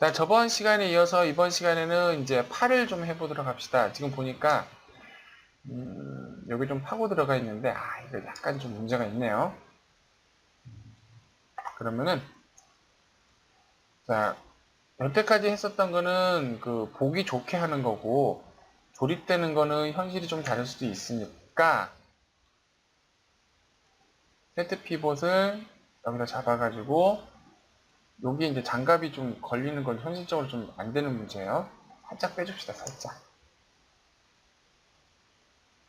자, 저번 시간에 이어서 이번 시간에는 이제 팔을 좀 해보도록 합시다. 지금 보니까, 음, 여기 좀 파고 들어가 있는데, 아, 이거 약간 좀 문제가 있네요. 그러면은, 자, 여태까지 했었던 거는 그 보기 좋게 하는 거고, 조립되는 거는 현실이 좀 다를 수도 있으니까, 세트 피봇을 여기다 잡아가지고, 여기 이제 장갑이 좀 걸리는 건 현실적으로 좀 안 되는 문제예요. 살짝 빼줍시다, 살짝.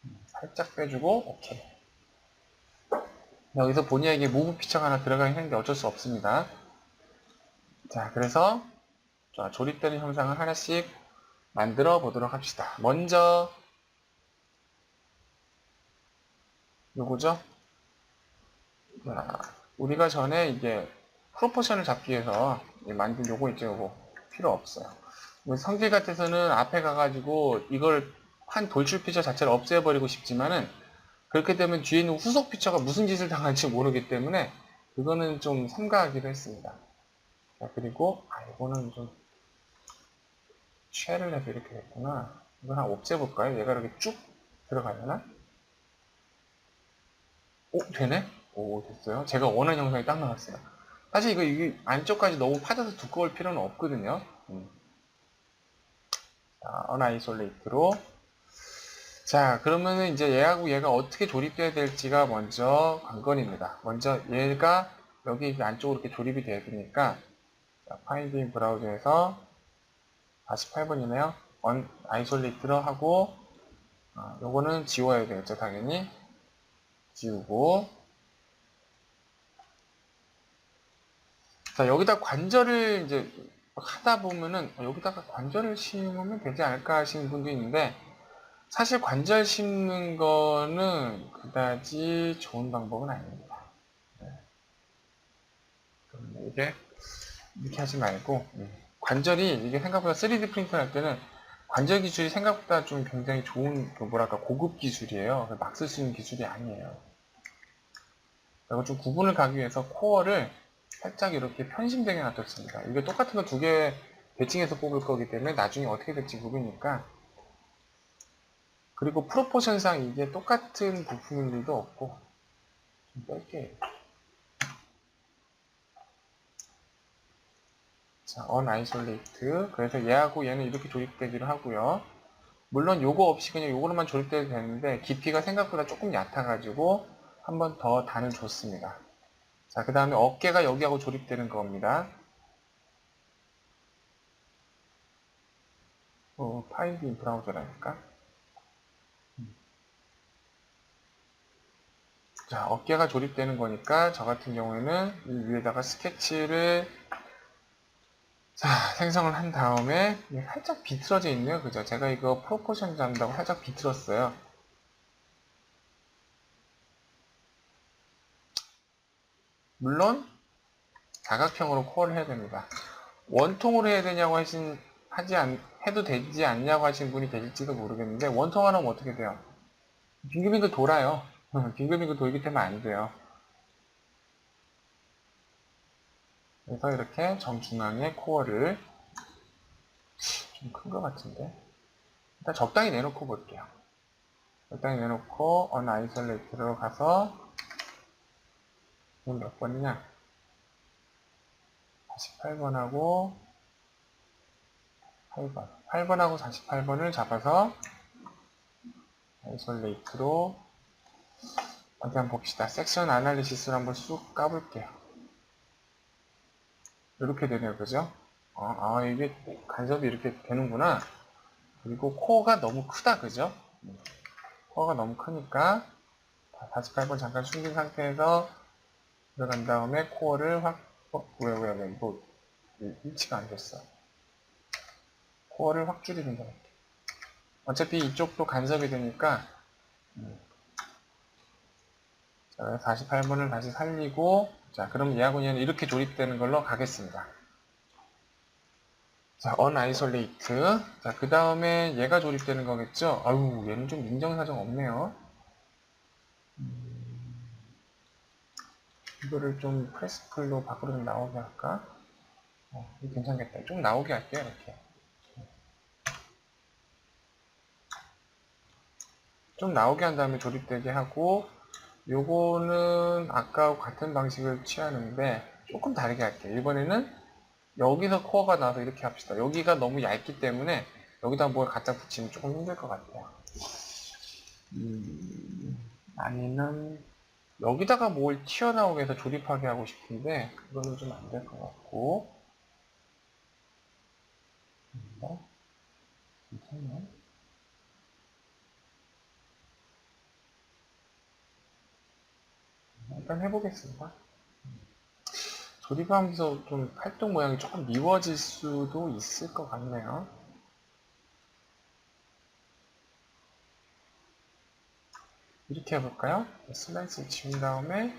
음, 살짝 빼주고, 오케이. 여기서 본의에게 무브 피처가 하나 들어가긴 했는데 어쩔 수 없습니다. 자, 그래서 자, 조립되는 형상을 하나씩 만들어 보도록 합시다. 먼저 요거죠? 자, 우리가 전에 이게 프로포션을 잡기 위해서 만든 요거 있죠, 요거. 필요 없어요. 뭐 성질 같아서는 앞에 가가지고 이걸 한 돌출 피처 자체를 없애버리고 싶지만은 그렇게 되면 뒤에 있는 후속 피처가 무슨 짓을 당할지 모르기 때문에 그거는 좀 삼가하기로 했습니다. 자, 그리고, 아, 이거는 좀, 쉐를 해서 이렇게 됐구나. 이걸 한 없애볼까요? 얘가 이렇게 쭉 들어가려나? 오, 되네? 오, 됐어요. 제가 원하는 형상이 딱 나왔어요. 사실 이거, 이게 안쪽까지 너무 파져서 두꺼울 필요는 없거든요. 음. 자, 언아이솔레이트로. 자, 그러면은 이제 얘하고 얘가 어떻게 조립돼야 될지가 먼저 관건입니다. 먼저 얘가 여기 안쪽으로 이렇게 조립이 돼야 되니까, 자, 파인딩 브라우저에서 48번이네요. 언 아이솔레이트로 하고, 어, 요거는 지워야 되겠죠, 당연히. 지우고, 자, 여기다 관절을 이제 하다 보면은 어, 여기다가 관절을 심으면 되지 않을까 하시는 분도 있는데 사실 관절 심는 거는 그다지 좋은 방법은 아닙니다. 네. 이게 이렇게 하지 말고 음, 관절이 이게 생각보다 3D 프린터 할 때는 관절 기술이 생각보다 좀 굉장히 좋은 그 뭐랄까 고급 기술이에요. 막 쓸 수 있는 기술이 아니에요. 그리고 좀 구분을 가기 위해서 코어를 살짝 이렇게 편심되게 놔뒀습니다. 이게 똑같은 거 두 개 배칭해서 뽑을 거기 때문에 나중에 어떻게 될지 모르니까 그리고 프로포션상 이게 똑같은 부품일 리도 없고 좀 뺄게요. 자, 언아이솔레이트 그래서 얘하고 얘는 이렇게 조립되기로 하고요. 물론 요거 없이 그냥 요거로만 조립돼도 되는데 깊이가 생각보다 조금 얕아가지고 한 번 더 단을 줬습니다. 자, 그 다음에 어깨가 여기하고 조립되는 겁니다. 어, 파인딩 브라우저라니까. 음. 자, 어깨가 조립되는 거니까 저 같은 경우에는 이 위에다가 스케치를 자, 생성을 한 다음에 살짝 비틀어져 있네요. 그죠? 제가 이거 프로포션 잡는다고 살짝 비틀었어요. 물론 사각형으로 코어를 해야 됩니다. 원통으로 해야 되냐고 하신 하지 않 해도 되지 않냐고 하신 분이 계실지도 모르겠는데 원통 하면 어떻게 돼요? 빙글빙글 돌아요. 빙글빙글 돌기 때문에 안 돼요. 그래서 이렇게 정중앙에 코어를 좀 큰 것 같은데 일단 적당히 내놓고 볼게요. 적당히 내놓고 언 아이솔레이트로 가서 이건 몇 번이냐? 48번하고 8번. 8번하고 48번을 잡아서 아이솔레이트로 어디 한번 봅시다. 섹션 아날리시스를 한번 쑥 까볼게요. 이렇게 되네요. 그죠? 아, 아, 이게 간섭이 이렇게 되는구나. 그리고 코어가 너무 크다. 그죠? 코어가 너무 크니까 48번 잠깐 숨긴 상태에서 들어간 다음에 코어를 확, 어, 왜, 왜, 왜, 이거, 일치가 안 됐어. 코어를 확 줄이는 거 같아. 어차피 이쪽도 간섭이 되니까, 음. 자, 48번을 다시 살리고, 자, 그럼 얘는 이렇게 조립되는 걸로 가겠습니다. 자, 언아이솔레이트. 자, 그 다음에 얘가 조립되는 거겠죠? 아유, 얘는 좀 인정사정 없네요. 이거를 좀 프레스플로 밖으로 좀 나오게 할까? 어, 이거 괜찮겠다. 좀 나오게 할게요, 이렇게. 좀 나오게 한 다음에 조립되게 하고, 요거는 아까와 같은 방식을 취하는데, 조금 다르게 할게요. 이번에는 여기서 코어가 나와서 이렇게 합시다. 여기가 너무 얇기 때문에, 여기다 뭘 갖다 붙이면 조금 힘들 것 같아요. 음, 아니면, 여기다가 뭘 튀어나오게 해서 조립하게 하고 싶은데, 그거는 좀 안 될 것 같고, 뭐? 괜찮나? 일단 해보겠습니다. 조립하면서 좀 활동 모양이 조금 미워질 수도 있을 것 같네요. 이렇게 해볼까요? 슬라이스 지운 다음에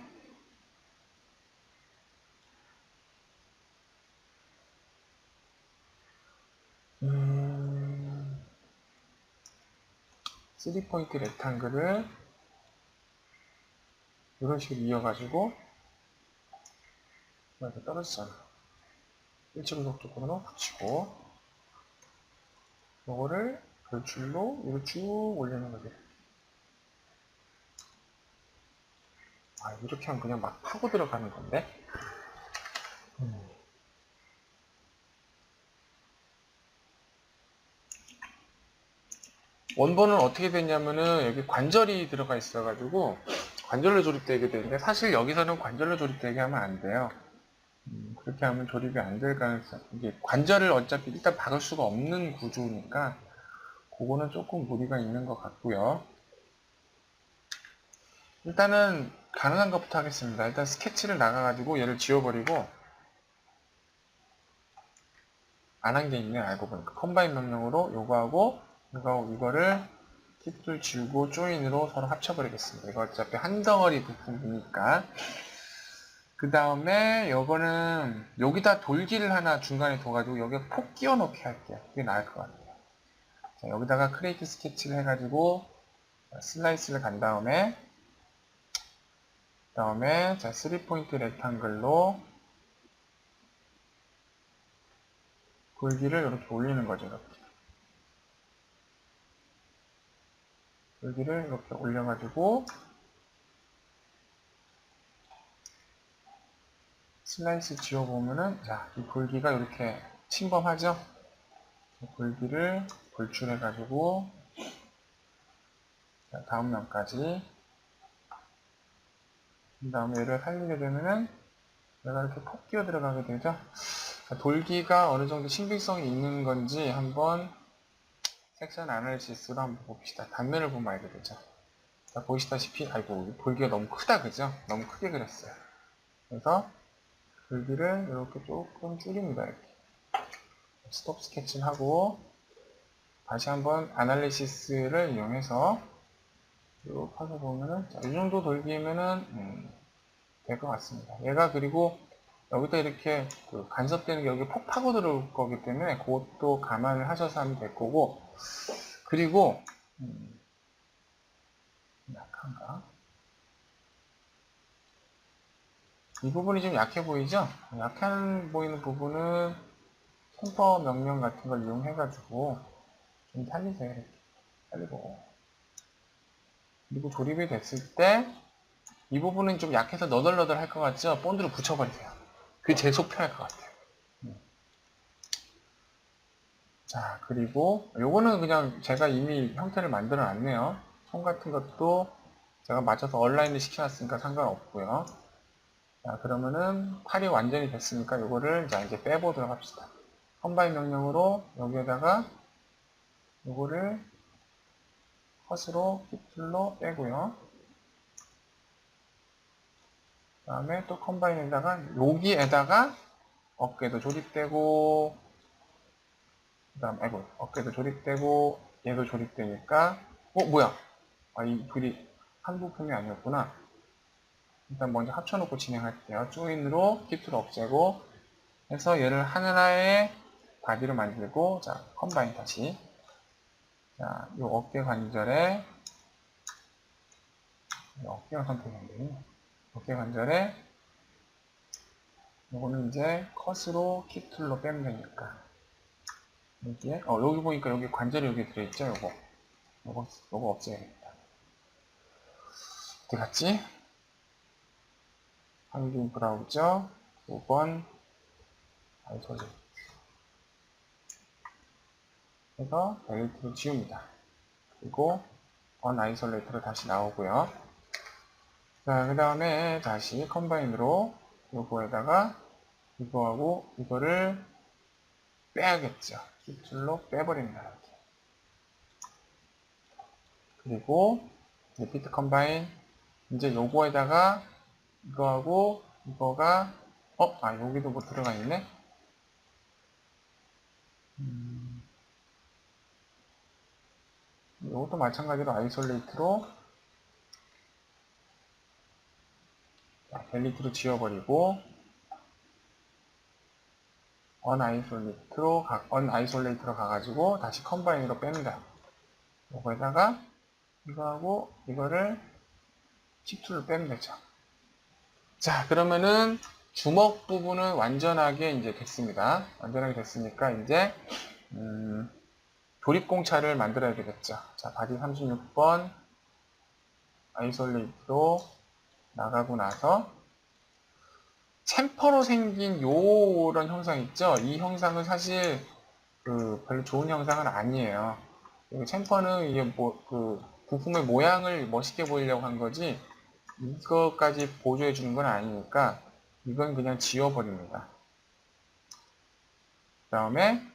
음, 3포인트 렉탱글을 이런 식으로 이어가지고 이렇게 떨어지잖아. 일직구속 쪽으로 붙이고 이거를 돌출로 위로 쭉 올리는 거지. 아 이렇게 하면 그냥 막 파고 들어가는 건데. 음. 원본은 어떻게 됐냐면은 여기 관절이 들어가 있어가지고 관절로 조립되게 되는데 사실 여기서는 관절로 조립되게 하면 안 돼요. 음, 그렇게 하면 조립이 안 될 가능성, 이게 관절을 어차피 일단 박을 수가 없는 구조니까 그거는 조금 무리가 있는 것 같고요. 일단은 가능한 것부터 하겠습니다. 일단 스케치를 나가가지고 얘를 지워버리고 안 한 게 있네 알고 보니까 컴바인 명령으로 요거하고 이거 이거를 팁을 지우고 조인으로 서로 합쳐버리겠습니다. 이거 어차피 한 덩어리 부품이니까 그 다음에 요거는 여기다 돌기를 하나 중간에 둬가지고 여기에 폭 끼워 넣게 할게요. 그게 나을 것 같아요. 자, 여기다가 크레이트 스케치를 해가지고 슬라이스를 간 다음에 그 다음에 자 3포인트 렉탱글로 돌기를 이렇게 올리는 거죠. 이렇게. 여기를 이렇게 올려가지고 슬라이스 지워보면은 자이 볼기가 이렇게 침범하죠 이 볼기를 돌출해가지고 자, 다음 면까지 그 다음에 얘를 살리게 되면은 얘가 이렇게 폭 끼어 들어가게 되죠 자, 돌기가 어느 정도 신빙성이 있는 건지 한번 섹션 아날리시스로 한번 봅시다. 단면을 보면 알게 되죠. 자, 보시다시피, 아이고, 볼기가 너무 크다, 그죠? 너무 크게 그렸어요. 그래서, 볼기를 이렇게 조금 줄입니다, 이렇게. 스톱 스케치를 하고, 다시 한번 아날리시스를 이용해서, 쭉 하서 보면은, 자, 이 정도 돌기면은, 음, 될 것 같습니다. 얘가 그리고, 여기다 이렇게 그 간섭되는 게 여기 폭 파고 들어올 거기 때문에 그것도 감안을 하셔서 하면 될 거고 그리고 음, 약한가? 이 부분이 좀 약해 보이죠? 약해 보이는 부분은 템퍼 명령 같은 걸 이용해 가지고 좀 살리세요 이렇게 살리고 그리고 조립이 됐을 때 이 부분은 좀 약해서 너덜너덜 할 것 같죠? 본드로 붙여버리세요 그게 제일 속 편할 것 같아요. 음. 자, 그리고 요거는 그냥 제가 이미 형태를 만들어 놨네요. 손 같은 것도 제가 맞춰서 온라인을 시켜놨으니까 상관없고요. 자, 그러면은 팔이 완전히 됐으니까 요거를 자, 이제 빼보도록 합시다. 컴바인 명령으로 여기에다가 요거를 컷으로 kit툴로 빼고요. 그 다음에 또 컴바인에다가 여기에다가 어깨도 조립되고 그 다음 아이고 어깨도 조립되고 얘도 조립되니까 어 뭐야? 아 이 둘이 한 부품이 아니었구나. 일단 먼저 합쳐놓고 진행할게요. 조인으로 키트를 없애고 해서 얘를 하나의 바디로 만들고 자 컴바인 다시 자 이 어깨 관절에 어깨가 선택이 안 되네 어깨 관절에 요거는 이제 컷으로 킥툴로 빼면 되니까. 여기에, 어, 여기 보니까 여기 관절이 여기 들어있죠, 요거. 요거, 요거 없애야겠다. 어디 갔지? 항균 브라우저, 5번, 아이솔레이트. 해서 벨트로 지웁니다. 그리고 언 아이솔레이트로 다시 나오고요. 자, 그 다음에 다시 컴바인으로 요거에다가 이거하고 이거를 빼야겠죠. 키툴로 빼버립니다. 이렇게. 그리고 리피트 컴바인 이제 요거에다가 이거하고 이거가 어? 아 여기도 뭐 들어가 있네? 음, 이것도 마찬가지로 아이솔레이트로 자, 벨리트로 지워버리고 언아이솔레이트로 가, 언아이솔레이트로 가가지고 다시 컴바인으로 뺍니다. 요거에다가 이거하고 이거를 칩툴로 빼면 되죠. 자 그러면은 주먹 부분은 완전하게 이제 됐습니다. 완전하게 됐으니까 이제 음, 조립공차를 만들어야 되겠죠. 자 바디 36번 아이솔레이트로 나가고 나서 챔퍼로 생긴 요런 형상 있죠? 이 형상은 사실 그 별로 좋은 형상은 아니에요. 이 챔퍼는 이게 뭐 그 부품의 모양을 멋있게 보이려고 한 거지 이거까지 보조해 주는 건 아니니까 이건 그냥 지워버립니다. 그 다음에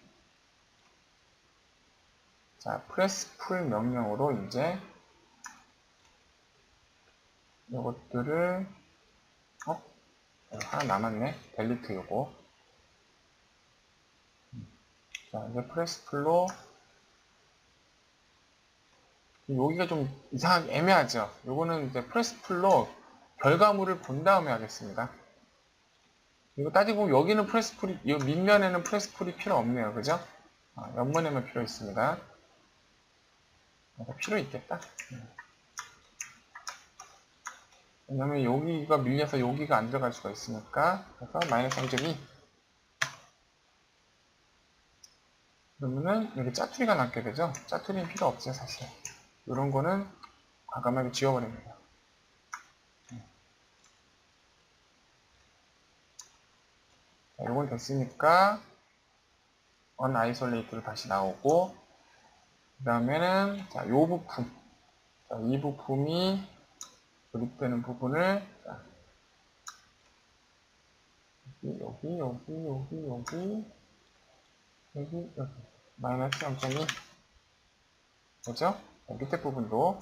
자 프레스 풀 명령으로 이제 이것들을 어? 하나 남았네. 델리트 요거. 자 이제 프레스 풀로. 여기가 좀 이상하게 애매하죠? 요거는 이제 프레스 풀로 결과물을 본 다음에 하겠습니다. 이거 따지고 보면 여기는 프레스 풀이 이 밑면에는 프레스 풀이 필요 없네요. 그죠? 아, 옆면에만 필요 있습니다 필요 있겠다. 음. 왜냐면 여기가 밀려서 여기가 안 들어갈 수가 있으니까 그래서 마이너스 0.2 그러면은 여기 짜투리가 남게 되죠? 짜투리는 필요 없어요 사실. 이런 거는 과감하게 지워버립니다 자, 이건 됐으니까 언 아이솔레이트로 다시 나오고 그 다음에는 자, 요 부품. 자, 이 부품이 조립되는 부분을 자, 여기 여기 여기 여기 여기 여기 여기. 마이너스 0.2 그죠? 자, 밑에 부분도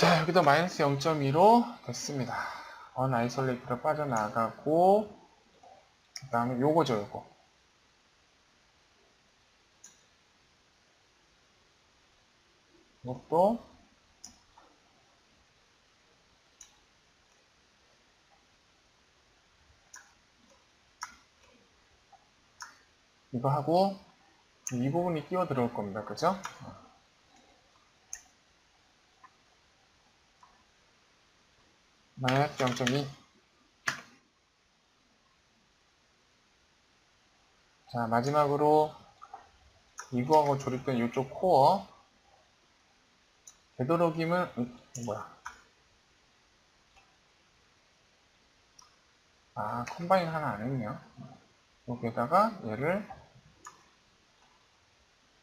자 여기도 마이너스 0.2로 됐습니다. 언 아이솔레이트로 빠져나가고 그 다음에 요거죠 요거 이것도 이거 하고 이 부분이 끼어 들어올 겁니다 그죠? 마이너스 0.2 자 마지막으로 이거하고 조립된 이쪽 코어. 되도록이면 음, 뭐야? 아 컴바인 하나 안 했네요. 여기에다가 얘를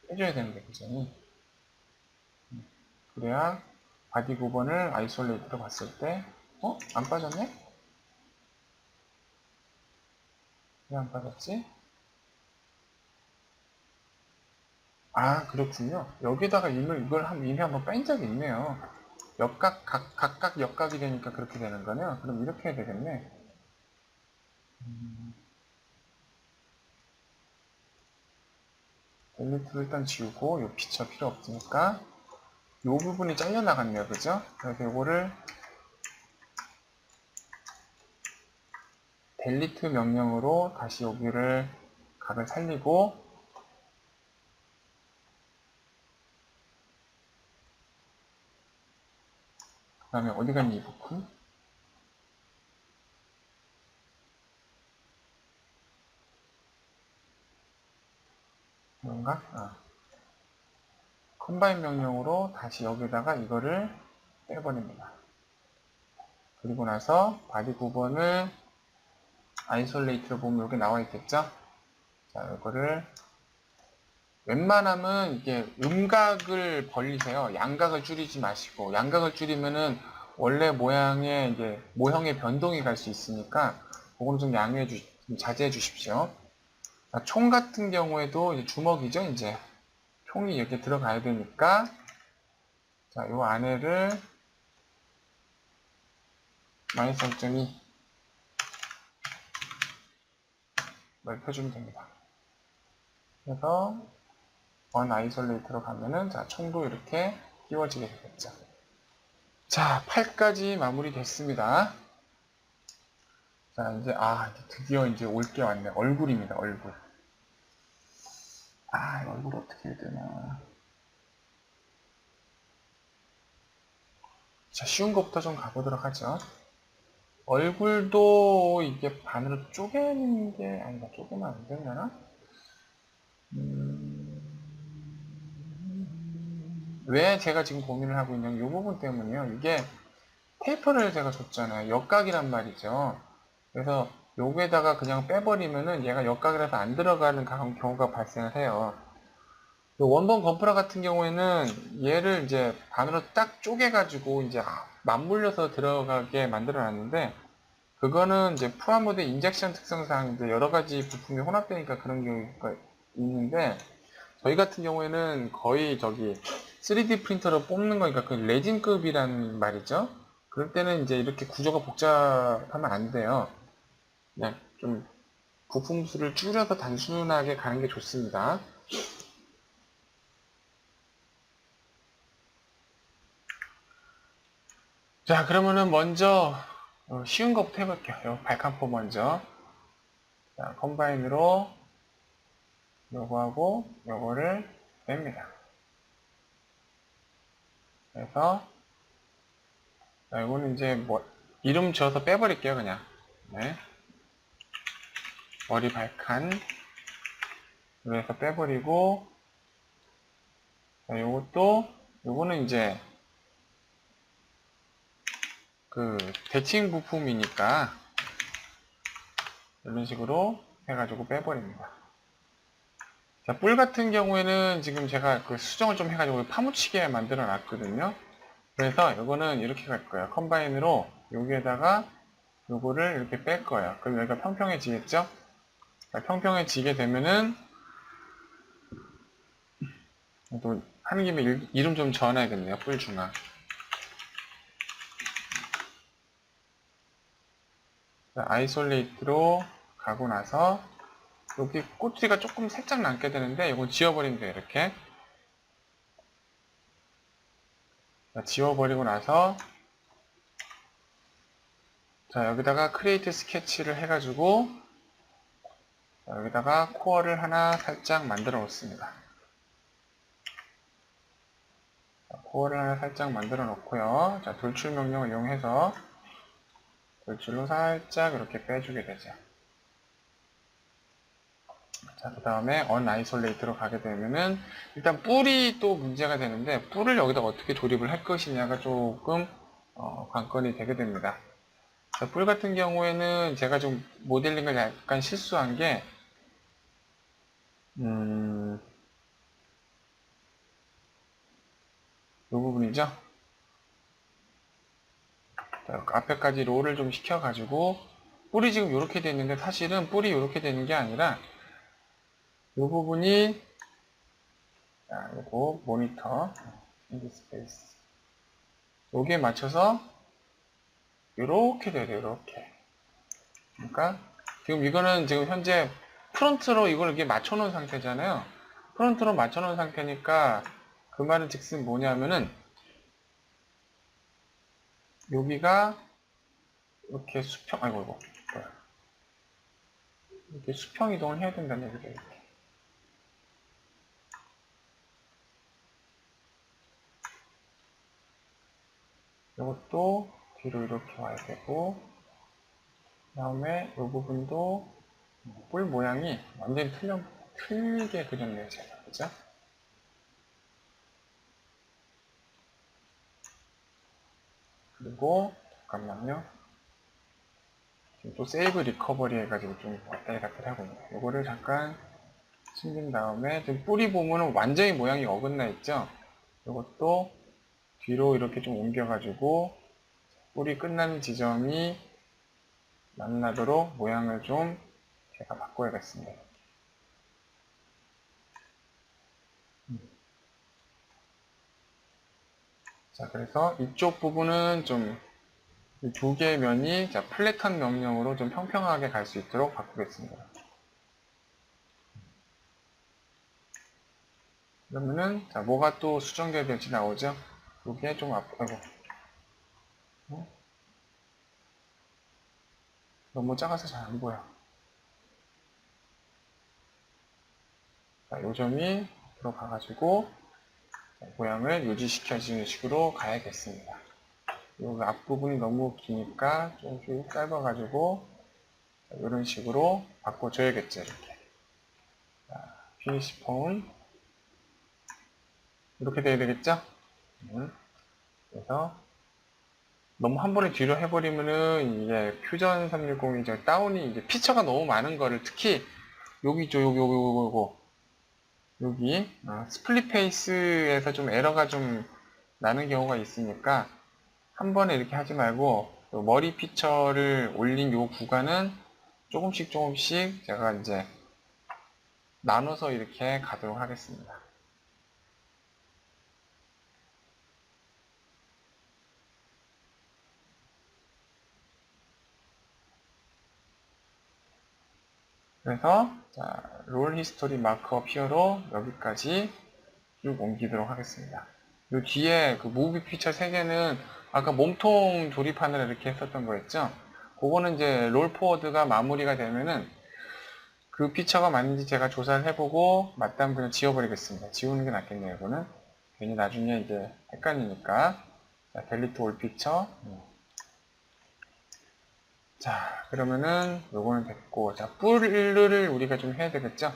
빼줘야 되는데 그죠 그래야 바디 9번을 아이솔레이트로 봤을 때 어? 안 빠졌네? 왜 안 빠졌지? 아, 그렇군요. 여기다가 이걸, 이걸 한, 이미 한번 뺀 적이 있네요. 역각, 각, 각각 역각이 되니까 그렇게 되는 거네요. 그럼 이렇게 해야 되겠네. 음. 델리트를 일단 지우고, 요 피처 필요 없으니까, 요 부분이 잘려나갔네요. 그죠? 그래서 요거를 델리트 명령으로 다시 여기를 각을 살리고 그 다음에 어디 갔니 이 부품? 뭔가? 아. 컴바인 명령으로 다시 여기다가 이거를 빼버립니다. 그리고 나서 바디 9번을 아이솔레이트로 보면 여기 나와 있겠죠? 자, 이거를 웬만하면 이게 음각을 벌리세요. 양각을 줄이지 마시고 양각을 줄이면은 원래 모양의 이제 모형의 변동이 갈 수 있으니까 그거는 좀 양해해 주, 좀 자제해 주십시오. 자, 총 같은 경우에도 이제 주먹이죠, 이제 총이 이렇게 들어가야 되니까 자, 요 안에를 마이너스 0.2 넓혀주면 됩니다. 그래서 원 아이솔레이트로 가면은 자 총도 이렇게 끼워지게 되겠죠. 자 8까지 마무리 됐습니다. 자 이제 아 드디어 이제 올 게 왔네. 얼굴입니다. 얼굴. 아 얼굴 어떻게 해야 되나. 자 쉬운 것부터 좀 가보도록 하죠. 얼굴도 이게 반으로 쪼개는 게 아니다. 쪼개면 안 되려나? 음... 왜 제가 지금 고민을 하고 있냐면 이 부분 때문이요. 이게 테이퍼를 제가 줬잖아요. 역각이란 말이죠. 그래서 여기에다가 그냥 빼버리면은 얘가 역각이라서 안 들어가는 경우가 발생을 해요. 원본 건프라 같은 경우에는 얘를 이제 반으로 딱 쪼개가지고 이제 맞물려서 들어가게 만들어 놨는데 그거는 이제 프라모드 인젝션 특성상 여러 가지 부품이 혼합되니까 그런 경우가 있는데 저희 같은 경우에는 거의 저기 3D 프린터로 뽑는 거니까 그 레진급이라는 말이죠. 그럴 때는 이제 이렇게 구조가 복잡하면 안 돼요. 네, 좀 부품 수를 줄여서 단순하게 가는 게 좋습니다. 자, 그러면은 먼저 어, 쉬운 것부터 해볼게요. 발칸포 먼저. 자, 컴바인으로 요거 하고 요거를 뺍니다. 그래서 자, 이거는 이제 뭐 이름 지어서 빼버릴게요, 그냥. 네. 머리 발칸 그래서 빼버리고 자, 요것도 요거는 이제 그 대칭 부품이니까 이런 식으로 해가지고 빼버립니다. 자, 뿔 같은 경우에는 지금 제가 그 수정을 좀 해가지고 파묻히게 만들어 놨거든요. 그래서 이거는 이렇게 갈 거예요. 컴바인으로 여기에다가 요거를 이렇게 뺄 거예요. 그럼 여기가 평평해지겠죠? 자, 평평해지게 되면은 또 하는 김에 이름 좀 전해야겠네요. 뿔 중앙. 아이솔레이트로 가고 나서 여기 꼬투리가 조금 살짝 남게 되는데 이건 지워버리면 돼요 이렇게. 지워버리고 나서 자 여기다가 크리에이트 스케치를 해가지고 여기다가 코어를 하나 살짝 만들어 놓습니다. 코어를 하나 살짝 만들어 놓고요. 자 돌출 명령을 이용해서 돌출로 살짝 이렇게 빼주게 되죠. 자, 그 다음에 언 아이솔레이트로 가게 되면은 일단 뿔이 또 문제가 되는데 뿔을 여기다 어떻게 조립을 할 것이냐가 조금 어, 관건이 되게 됩니다. 자, 뿔 같은 경우에는 제가 좀 모델링을 약간 실수한 게 음, 이 부분이죠. 앞에까지 롤을 좀 시켜가지고 뿔이 지금 이렇게 되어 있는데 사실은 뿔이 이렇게 되는 게 아니라 이 부분이 자, 요거 모니터 인디 스페이스. 여기에 맞춰서 이렇게 돼요 이렇게. 그러니까 지금 이거는 지금 현재 프론트로 이걸 이렇게 맞춰 놓은 상태잖아요. 프론트로 맞춰 놓은 상태니까 그 말은 즉슨 뭐냐면은 여기가 이렇게 수평, 아이고, 이거. 이렇게 수평 이동을 해야 된다는 얘기죠. 이렇게. 이것도 뒤로 이렇게 와야 되고 그 다음에 이 부분도 뿔 모양이 완전히 틀려, 틀리게 그렸네요 제가 그죠? 그리고 잠깐만요. 지금 또 세이브 리커버리 해가지고 좀 왔다리 갔다리 하고 있네요. 요거를 잠깐 숨긴 다음에 지금 뿌리 보면은 완전히 모양이 어긋나 있죠? 이것도 뒤로 이렇게 좀 옮겨가지고 뿌리 끝나는 지점이 만나도록 모양을 좀 제가 바꿔야겠습니다. 자, 그래서 이쪽 부분은 좀 두 개의 면이 자, 플랫한 명령으로 좀 평평하게 갈 수 있도록 바꾸겠습니다. 그러면은 자, 뭐가 또 수정돼야 될지 나오죠? 이게 좀 아프고 어? 너무 작아서 잘 안 보여. 자, 요 점이 들어가가지고 모양을 유지시켜주는 식으로 가야겠습니다. 요 앞부분이 너무 기니까 좀쭉 짧아가지고 이런 식으로 바꿔줘야겠죠 이렇게. 자, 피니시 폼 이렇게 돼야 되겠죠? 음. 그래서 너무 한 번에 뒤로 해버리면은 이게 퓨전 360이 이제 다운이 이제 피처가 너무 많은 거를 특히 여기 있죠 여기 요기 요거 여기 어, 스플릿 페이스에서 좀 에러가 좀 나는 경우가 있으니까 한 번에 이렇게 하지 말고 요 머리 피처를 올린 요 구간은 조금씩 조금씩 제가 이제 나눠서 이렇게 가도록 하겠습니다. 그래서 자, 롤 히스토리 마크업 히어로 여기까지 쭉 옮기도록 하겠습니다. 요 뒤에 그 무비 피처 3개는 아까 몸통 조립하느라 이렇게 했었던 거였죠? 그거는 이제 롤 포워드가 마무리가 되면은 그 피처가 맞는지 제가 조사를 해보고 맞다면 그냥 지워버리겠습니다. 지우는 게 낫겠네요, 이거는. 괜히 나중에 이제 헷갈리니까. 자, 델리트 올 피처. 음. 자, 그러면은 요거는 됐고, 자, 뿔을 우리가 좀 해야 되겠죠?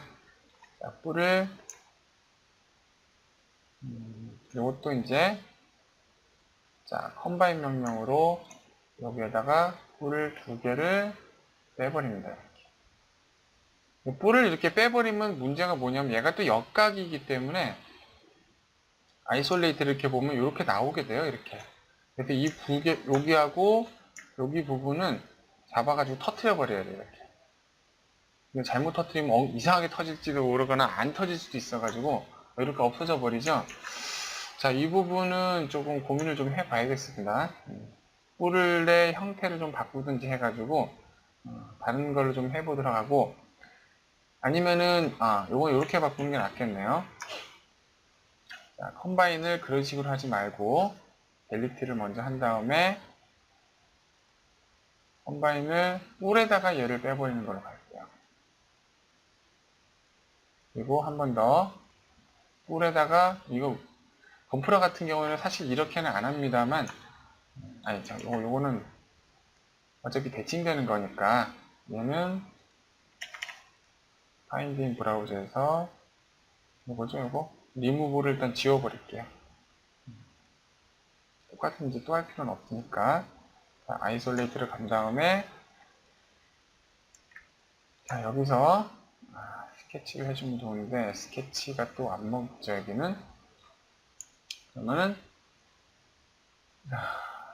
자, 뿔을 음, 요것도 이제 자, 컴바인 명령으로 여기에다가 뿔을 두 개를 빼버립니다. 이렇게. 뿔을 이렇게 빼버리면 문제가 뭐냐면 얘가 또 역각이기 때문에 아이솔레이트를 이렇게 보면 이렇게 나오게 돼요. 이렇게. 그래서 이두 개, 여기하고 여기 부분은 잡아가지고 터트려 버려야 돼요 이렇게. 이거 잘못 터트리면 어, 이상하게 터질지도 모르거나 안 터질 수도 있어가지고 이렇게 없어져 버리죠. 자 이 부분은 조금 고민을 좀 해봐야겠습니다. 뿔의 형태를 좀 바꾸든지 해가지고 어, 다른 걸로 좀 해보도록 하고 아니면은 아 요거 이렇게 바꾸는 게 낫겠네요. 자, 컴바인을 그런 식으로 하지 말고 델리트를 먼저 한 다음에 컴바인을 뿔에다가 얘를 빼버리는 걸로 갈게요. 그리고 한 번더 뿔에다가 이거 건프라 같은 경우에는 사실 이렇게는 안 합니다만 아니 자 요거, 요거는 어차피 대칭되는 거니까 얘는 파인딩 브라우저에서 요거죠 요거 리무브를 일단 지워버릴게요. 똑같은 이제 또 할 필요는 없으니까 자, 아이솔레이트를 간 다음에 자 여기서 아, 스케치를 해주면 좋은데 스케치가 또 안 먹죠 여기는. 그러면은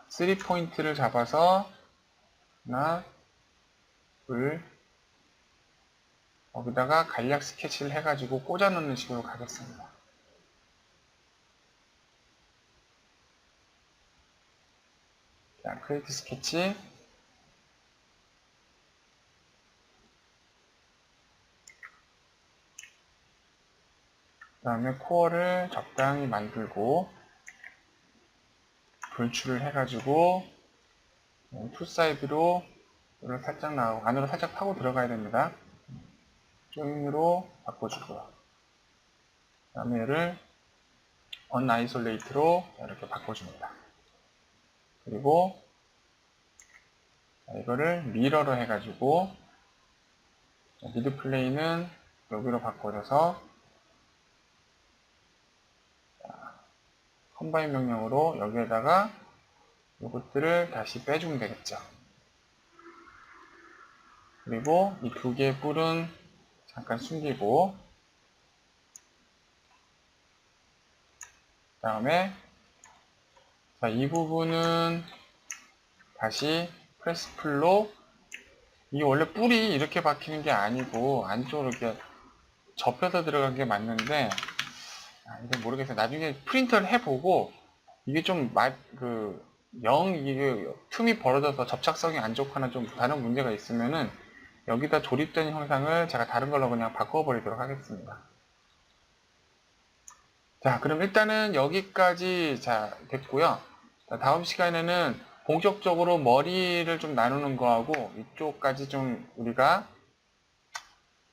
3 포인트를 잡아서 하나 둘 여기다가 간략 스케치를 해가지고 꽂아 놓는 식으로 가겠습니다 자, 크리에이트 스케치. 그 다음에 코어를 적당히 만들고 분출을 해가지고 풀사이드로 살짝 나오고 안으로 살짝 파고 들어가야 됩니다. 조인으로 바꿔주고요. 그 다음에 얘를 언아이솔레이트로 이렇게 바꿔줍니다. 그리고 자, 이거를 미러로 해가지고 미드 플레이는 여기로 바꿔줘서 자, 컴바인 명령으로 여기에다가 이것들을 다시 빼주면 되겠죠. 그리고 이 두 개의 뿔은 잠깐 숨기고 그 다음에 자, 이 부분은 다시 프레스 풀로 이게 원래 뿔이 이렇게 박히는 게 아니고 안쪽으로 이렇게 접혀서 들어간 게 맞는데 아, 이게 모르겠어요. 나중에 프린터를 해보고 이게 좀 그, 영, 이게 틈이 벌어져서 접착성이 안 좋거나 좀 다른 문제가 있으면은 여기다 조립된 형상을 제가 다른 걸로 그냥 바꿔버리도록 하겠습니다. 자, 그럼 일단은 여기까지 자, 됐고요. 자, 다음 시간에는 본격적으로 머리를 좀 나누는 거하고 이쪽까지 좀 우리가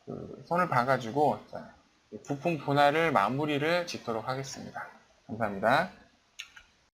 그 손을 봐가지고 자, 부품 분할을 마무리를 짓도록 하겠습니다. 감사합니다.